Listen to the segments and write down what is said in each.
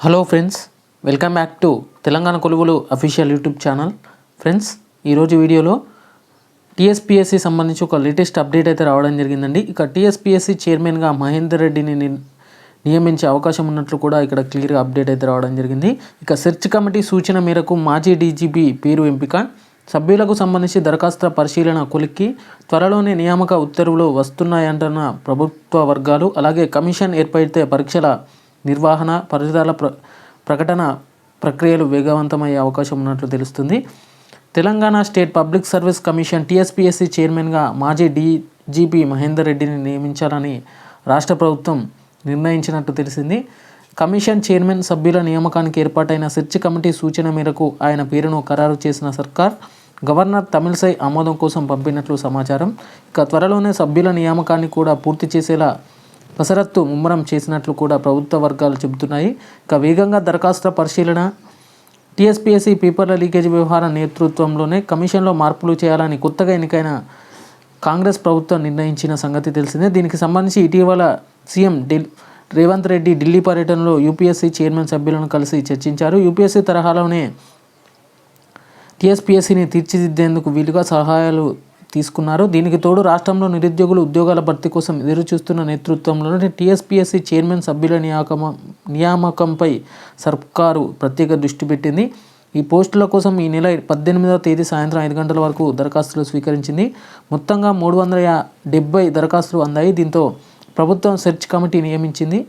Hello friends welcome back to Telangana కొలువులు official YouTube channel friends ఈరోజు వీడియోలో TSPSC సంబంధించి ఒక లేటెస్ట్ అప్డేట్ అయితే రావడం జరిగిందండి. ఇక టీఎస్పీఎస్సి చైర్మన్గా మహేందర్ రెడ్డిని ని- నియమించే అవకాశం ఉన్నట్లు కూడా ఇక్కడ క్లియర్గా అప్డేట్ అయితే రావడం జరిగింది. ఇక సెర్చ్ కమిటీ సూచన మేరకు మాజీ డీజీపీ పేరు ఎంపిక సభ్యులకు సంబంధించి దరఖాస్తుల పరిశీలన కొలిక్కి త్వరలోనే నియామక ఉత్తర్వులు వస్తున్నాయంటున్న ప్రభుత్వ వర్గాలు అలాగే కమిషన్ ఏర్పడితే పరీక్షల నిర్వహణ ఫలితాల ప్ర ప్రకటన ప్రక్రియలు వేగవంతమయ్యే అవకాశం ఉన్నట్లు తెలుస్తుంది. Telangana state public service commission TSPSC చైర్మన్గా మాజీ డీజీపీ మహేందర్ రెడ్డిని నియమించాలని రాష్ట్ర ప్రభుత్వం నిర్ణయించినట్టు తెలిసింది. కమిషన్ చైర్మన్ సభ్యుల నియామకానికి ఏర్పాటైన సెర్చ్ కమిటీ సూచన మేరకు ఆయన పేరును ఖరారు చేసిన సర్కార్ గవర్నర్ తమిళసై ఆమోదం కోసం పంపినట్లు సమాచారం. ఇక త్వరలోనే సభ్యుల నియామకాన్ని కూడా పూర్తి చేసేలా కసరత్తు ముమ్మరం చేసినట్లు కూడా ప్రభుత్వ వర్గాలు చెబుతున్నాయి. ఇక వేగంగా దరఖాస్తుల పరిశీలన. టీఎస్పీఎస్సీ పేపర్ల లీకేజ్ వ్యవహారం నేతృత్వంలోనే కమిషన్లో మార్పులు చేయాలని కొత్తగా ఎన్నికైన కాంగ్రెస్ ప్రభుత్వం నిర్ణయించిన సంగతి తెలిసిందే. దీనికి సంబంధించి ఇటీవల సీఎం ఢిల్ రేవంత్ రెడ్డి ఢిల్లీ పర్యటనలో యూపీఎస్సీ చైర్మన్ సభ్యులను కలిసి చర్చించారు. యూపీఎస్సీ తరహాలోనే టీఎస్పీఎస్సీని తీర్చిదిద్దేందుకు వీలుగా సలహాలు తీసుకున్నారు. దీనికి తోడు రాష్ట్రంలో నిరుద్యోగులు ఉద్యోగాల భర్తీ కోసం ఎదురు చూస్తున్న నేతృత్వంలోని టీఎస్పీఎస్సీ చైర్మన్ సభ్యుల నియామకం నియామకంపై సర్కారు ప్రత్యేక దృష్టి పెట్టింది. ఈ పోస్టుల కోసం ఈ నెల పద్దెనిమిదవ తేదీ సాయంత్రం ఐదు గంటల వరకు దరఖాస్తులు స్వీకరించింది. మొత్తంగా మూడు వందల డెబ్బై దరఖాస్తులు అందాయి. దీంతో ప్రభుత్వం సెర్చ్ కమిటీ నియమించింది.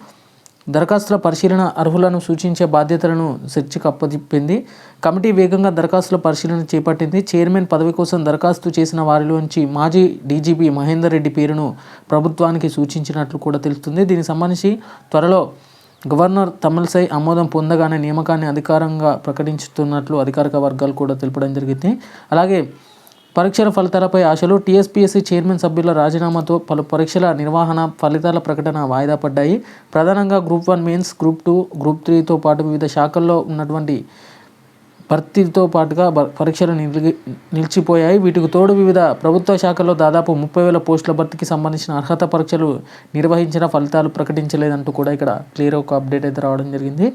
దరఖాస్తుల పరిశీలన అర్హులను సూచించే బాధ్యతలను సెర్చ్కి అప్పచెప్పింది. కమిటీ వేగంగా దరఖాస్తుల పరిశీలన చేపట్టింది. చైర్మన్ పదవి కోసం దరఖాస్తు చేసిన వారిలోంచి మాజీ డీజీపీ మహేందర్ రెడ్డి పేరును ప్రభుత్వానికి సూచించినట్లు కూడా తెలుస్తుంది. దీనికి సంబంధించి త్వరలో గవర్నర్ తమిళసై ఆమోదం పొందగానే నియామకాన్ని అధికారంగా ప్రకటించుతున్నట్లు అధికారిక వర్గాలు కూడా తెలపడం జరిగింది. అలాగే పరీక్షల ఫలితాలపై ఆశలు టీఎస్పీఎస్సీ చైర్మన్ సభ్యుల రాజీనామాతో పలు పరీక్షల నిర్వహణ ఫలితాల ప్రకటన వాయిదా పడ్డాయి. ప్రధానంగా group one mains group two group త్రీతో పాటు వివిధ శాఖల్లో ఉన్నటువంటి భర్తీతో పాటుగా పరీక్షలు నిలిగి నిలిచిపోయాయి. వీటికి తోడు వివిధ ప్రభుత్వ శాఖల్లో దాదాపు ముప్పై వేల పోస్టుల భర్తీకి సంబంధించిన అర్హత పరీక్షలు నిర్వహించిన ఫలితాలు ప్రకటించలేదంటూ కూడా ఇక్కడ క్లియర్ ఒక అప్డేట్ అయితే రావడం జరిగింది.